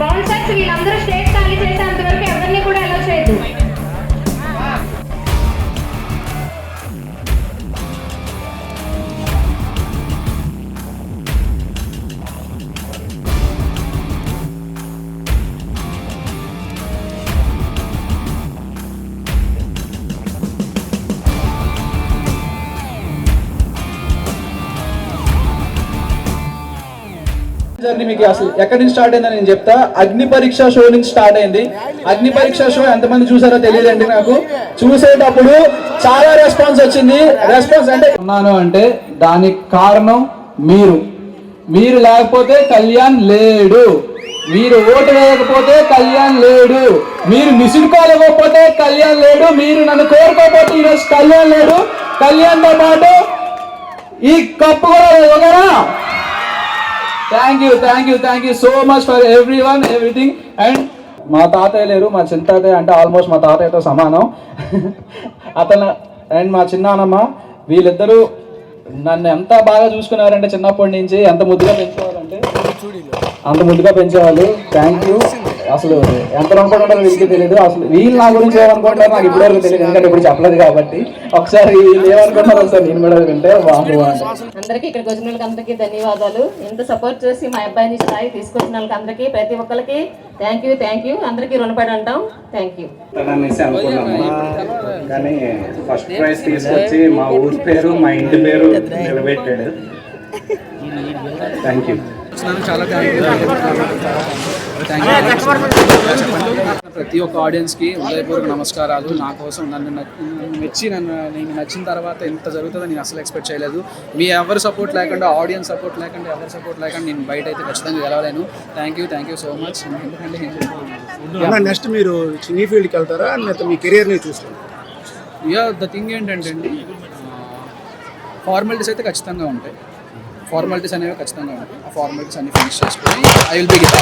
Bouncers వీళ్ళందరూ stage journey మీకు అసలు ఎక్కడి నుంచి స్టార్ట్ అయిందని నేను చెప్తా. అగ్ని పరీక్ష షో నుంచి స్టార్ట్ అయింది. అగ్ని పరీక్ష షో ఎంతమంది చూసారో తెలియదండి నాకు. చూసేటప్పుడు చాలా రెస్పాన్స్ వచ్చింది. రెస్పాన్స్ అంటే ఉన్నాను అంటే దానికి కారణం మీరు. మీరు లేకపోతే కళ్యాణ్ లేడు. మీరు ఓటు వేయకపోతే కళ్యాణ్ లేడు. మీరు మిసిడ్ కాల్ ఇవ్వకపోతే కళ్యాణ్ లేడు. మీరు నన్ను కోరుకోకపోతే ఈరోజు కళ్యాణ్ లేడు. కళ్యాణ్తో పాటు ఈ కప్పు కూడా ఇవ్వగలరా? Thank you thank you thank you so much for everyone everything and మా తాతయ్య లేరు మా చిన్న తాతయ్య అంటే ఆల్మోస్ట్ మా తాతయ్యతో సమానం. అతను అండ్ మా చిన్నానమ్మ వీళ్ళిద్దరూ నన్ను ఎంత బాగా చూసుకున్నారంటే చిన్నప్పటి నుంచి ఎంత ముద్దుగా పెంచేవారంటే అంత ముద్దుగా పెంచేవాళ్ళు. థ్యాంక్ యూ అసలు ఎంత అనుకుంటారో వీళ్ళకి తెలియదు అసలు వీళ్ళు నా గురించి ఏమనుకుంటారో నాకు ఇప్పటివరకు తెలియదు ఎందుకంటే ఇప్పుడు చెప్పలేదు కాబట్టి ఒకసారి వీళ్ళు ఏమనుకుంటారో ఒకసారి నేను కూడా వింటే బాగుంది అందరికీ ఇక్కడికి వచ్చిన వాళ్ళకి అందరికీ ధన్యవాదాలు. ఇంత సపోర్ట్ చేసి మా అబ్బాయిని స్థాయి తీసుకొచ్చిన వాళ్ళకి అందరికీ ప్రతి ఒక్కరికి థ్యాంక్ యూ థ్యాంక్ యూ అందరికీ రుణపడి అంటాం థ్యాంక్ యూ అనుకున్నాము కానీ ఫస్ట్ ప్రైజ్ తీసుకొచ్చి మా ఊరి పేరు మా ఇంటి పేరు నిలబెట్టాడు. థ్యాంక్ యూ ప్రతి ఒక్క ఆడియన్స్కి హృదయపూర్వక నమస్కారాలు. నా కోసం నన్ను మెచ్చి నన్ను నేను నచ్చిన తర్వాత ఇంత జరుగుతుందని నేను అసలు ఎక్స్పెక్ట్ చేయలేదు. మీ ఎవరి సపోర్ట్ లేకుండా ఆడియన్స్ సపోర్ట్ లేకుండా ఎవరి సపోర్ట్ లేకుండా నేను బయట అయితే ఖచ్చితంగా గెలవలేను. Thank you thank you so much ఎందుకంటే? నెక్స్ట్ మీరు సినీ ఫీల్డ్కి వెళ్తారా? లేకపోతే మీ కెరియర్ని చూస్తారు? ఇక ద థింగ్ ఏంటంటే అండి ఫార్మాలిటీస్ అయితే ఖచ్చితంగా ఉంటాయి. ఫార్మాలిటీస్ అనేవి ఖచ్చితంగా ఉంటాయి. ఆ ఫార్మాలిటీస్ అన్ని ఫినిష్ చేసుకొని ఐ విల్ బి గిట్